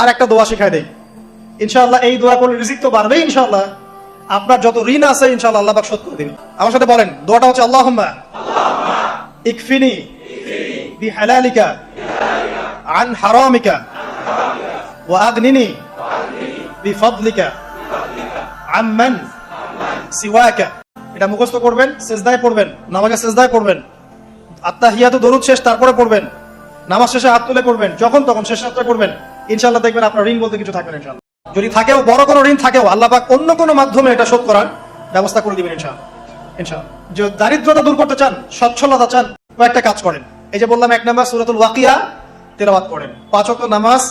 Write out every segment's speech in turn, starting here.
আর একটা দোয়া শিখাই দেই। ইনশাআল্লাহ এই দোয়া করলে রিজিক তো বাড়বে ইনশাআল্লাহ। আপনার যত ঋণ আছে, ইনশাআল্লাহ আল্লাহ পাক শোধ করে দিবেন। আমার সাথে বলেন, দোয়াটা হচ্ছে আল্লাহুম্মা ইকফিনি বিহালালিকা আন হারামিকা, ওয়া আগনিনি বিফদলিকা আম্মান সিওয়াকা। এটা মুখস্থ করবেন, সেজদায় পড়বেন নামাজে সেজদায় পড়বেন। আত্মাহিয়াতু দরুদ শেষ, তারপরে পড়বেন। নামাজ শেষে হাত তুলে পড়বেন, যখন তখন শেষ রাত্রে পড়বেন। ইনশাআল্লাহ দেখবেন আপনার ঋণ বলতে কিছু থাকবে না ইনশাআল্লাহ। যদি থাকেও, বড় কোনো ঋণ থাকেও, আল্লাহ পাক অন্য কোনো মাধ্যমে এটা শোধ করার ব্যবস্থা করে দিবেন ইনশাআল্লাহ। ইনশাআল্লাহ। যে দারিদ্রতা দূর করতে চান, সচ্ছলতা চান, কয়েকটা কাজ করেন। এই যে বললাম, এক নাম্বার সূরাতুল ওয়াকিয়া তেলাওয়াত করেন। পাঁচ ওয়াক্ত নামাজ,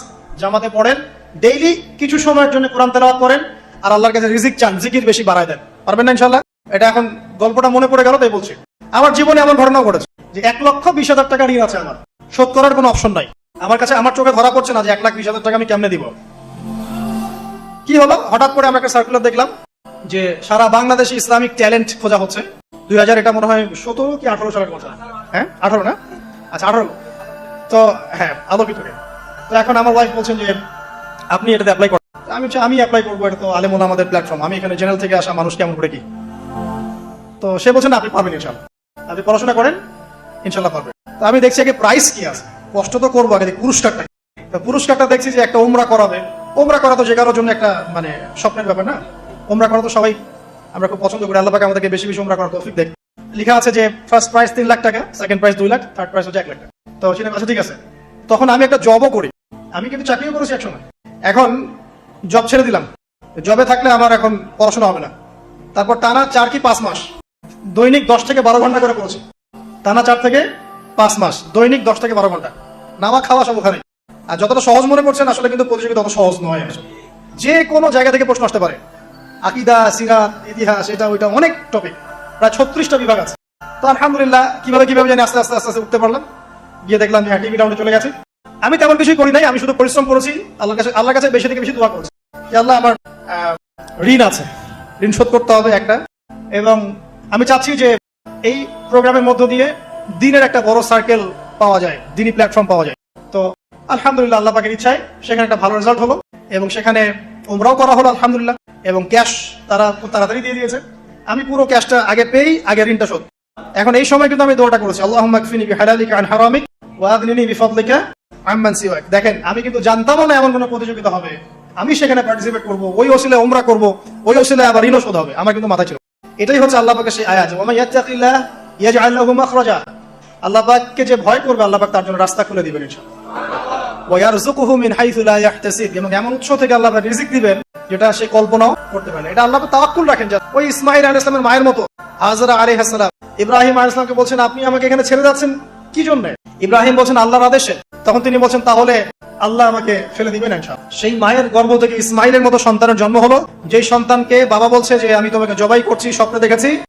জামাতে পড়েন, ডেইলি কিছু সময়ের জন্য কোরআন তেলাওয়াত করেন, আর আল্লাহর কাছে রিজিক চান, জিকির বেশি বাড়ায় দেন। পারবেন না ইনশাআল্লাহ? এটা এখন গল্পটা মনে পড়ে গেল, তাই বলছি। আমার জীবনে এমন ঘটনা ঘটেছে যে এক লক্ষ বিশ হাজার টাকা ঋণ আছে আমার। শোধ করার কোনো অপশন নাই। আমার কাছে আমার চোখে ধরা পড়ছে না যে এক লাখ বিশ হাজার টাকা আমি কেমনে দিব? কি হলো? হঠাৎ করে আমরা একটা সার্কুলার দেখলাম যে সারা বাংলাদেশে ইসলামিক ট্যালেন্ট খোঁজা হচ্ছে। দুই হাজার এটা মনে হয় সতেরো কি আঠারো সালের কথা। হ্যাঁ? আঠারো না? আচ্ছা আঠারো। তো হ্যাঁ আলোকিত। তো এখন আমার ওয়াইফ বলছেন যে আপনি এটাতে অ্যাপ্লাই করেন আমি আমি অ্যাপ্লাই করব, এটা তো আলেমুল আমাদের প্ল্যাটফর্ম আমি এখানে জেনারেল থেকে আসা মানুষ, কেমন করে কি? তো সে বলছেন আপনি পারবেন ইনশাল্লাহ। আপনি পড়াশোনা করেন, ইনশাল্লাহ পারবেন। তো আমি দেখছি আগে প্রাইস কি আছে। কষ্ট তো করব আগে, পুরস্কারটা। পুরস্কারটা দেখছি যে একটা ওমরা করাবে। ওমরা করা তো যে কারোর জন্য একটা মানে স্বপ্নের ব্যাপার না? ওমরা করা তো সবাই, আমরা খুব পছন্দ করি। আল্লাহ আমাদেরকে বেশি বেশি উমরা করার তৌফিক দেখ লেখা আছে যে ফার্স্ট প্রাইস তিন লাখ টাকা সেকেন্ড প্রাইস দুই লাখ থার্ড প্রাইস হচ্ছে এক লাখ টাকা। তো সেটা আচ্ছা ঠিক আছে। তখন আমি একটা জবও করি। আমি কিন্তু চাকরিও করেছি একসময় এখন জব ছেড়ে দিলাম। জবে থাকলে আমার এখন পড়াশোনা হবে না। তারপর টানা চার কি পাঁচ মাস? দৈনিক দশ থেকে বারো ঘণ্টা করে পড়েছি। টানা চার থেকে পাঁচ মাস। দৈনিক দশ থেকে বারো ঘণ্টা। নামা খাওয়া সব ওখানে আর যতটা সহজ মনে করছেন আসলে কিন্তু প্রতিযোগিতা অত সহজ নয়। যে কোনো জায়গা থেকে প্রশ্ন আসতে পারে। আকিদা সিরাত ইতিহাস, এটা, ওইটা, অনেক টপিক প্রায় ছত্রিশটা বিভাগ আছে। তো আলহামদুলিল্লাহ, কীভাবে কীভাবে জানি আস্তে আস্তে আস্তে আস্তে উঠতে পারলাম। গিয়ে দেখলাম যে টিভি রাউন্ডে চলে গেছে। আমি তেমন কিছুই করি নাই, আমি শুধু পরিশ্রম করেছি। আল্লাহর কাছে আল্লাহর কাছে বেশি থেকে বেশি দোয়া করেছি। যে আল্লাহ আমার ঋণ আছে। ঋণ শোধ করতে হবে একটা। এবং আমি চাচ্ছি যে এই প্রোগ্রামের মধ্য দিয়ে দিনের একটা বড় সার্কেল পাওয়া যায় দিনই প্ল্যাটফর্ম পাওয়া যায়। তো আলহামদুলিল্লাহ আল্লাহ পাকের ইচ্ছায় সেখানে একটা ভালো রেজাল্ট হলো এবং সেখানে উমরাও করা হলো, আলহামদুলিল্লাহ, এবং ক্যাশ তারা খুব তাড়াতাড়ি দিয়ে দিয়েছে। আমি পুরো ক্যাশটা আগে পেয়েই আগে ঋণটা শোধ। এখন এই সময় কিন্তু আমি দোয়াটা করেছি আল্লাহ মাকফিনি বিহালালিকা আন হারামিক ওয়া আগনিনি বিফদলিকা আম্মান সিওয়াক। দেখেন, আমি কিন্তু জানতামও না এমন কোনো প্রতিযোগিতা হবে। আমি সেখানে পার্টিসিপেট করব, ওই ওসিলে ওমরা করব, ওই ওসিলে আবার ঋণও শোধ হবে। আমার কিন্তু মাথা ছিল। এটাই হচ্ছে আল্লাহ পাকের সেই আয়াত ওয়া ইয়াত্তাকিল্লাহ ইয়াজআল লাহু মাখরাজা। আল্লাহ পাককে যে ভয় করবে আল্লাহবাক তার জন্য রাস্তা খুলে দিবেন এবং এমন উৎস থেকে আল্লাহ রিজিক দিবেন, যেটা সে কল্পনাও করতে পারে এটা আল্লাহ তাওয়াক্কুল রাখেন, যা ওই ইসমাঈল আলাইহিস সালামের মায়ের মতো। হাজরা আলাইহিস সালাম। ইব্রাহিম আলাইহিস সালামকে বলছেন, আপনি আমাকে এখানে ছেড়ে যাচ্ছেন কি জন্য? ইব্রাহিম বলছেন, আল্লাহর আদেশে। তখন তিনি বলছেন, তাহলে আল্লাহ আমাকে ফেলে দিবেন সেই মায়ের গর্ভ থেকে ইসমাইলের মতো সন্তানের জন্ম হলো। যেই সন্তানকে বাবা বলছে যে, আমি তোমাকে জবাই করছি, স্বপ্নে দেখেছি।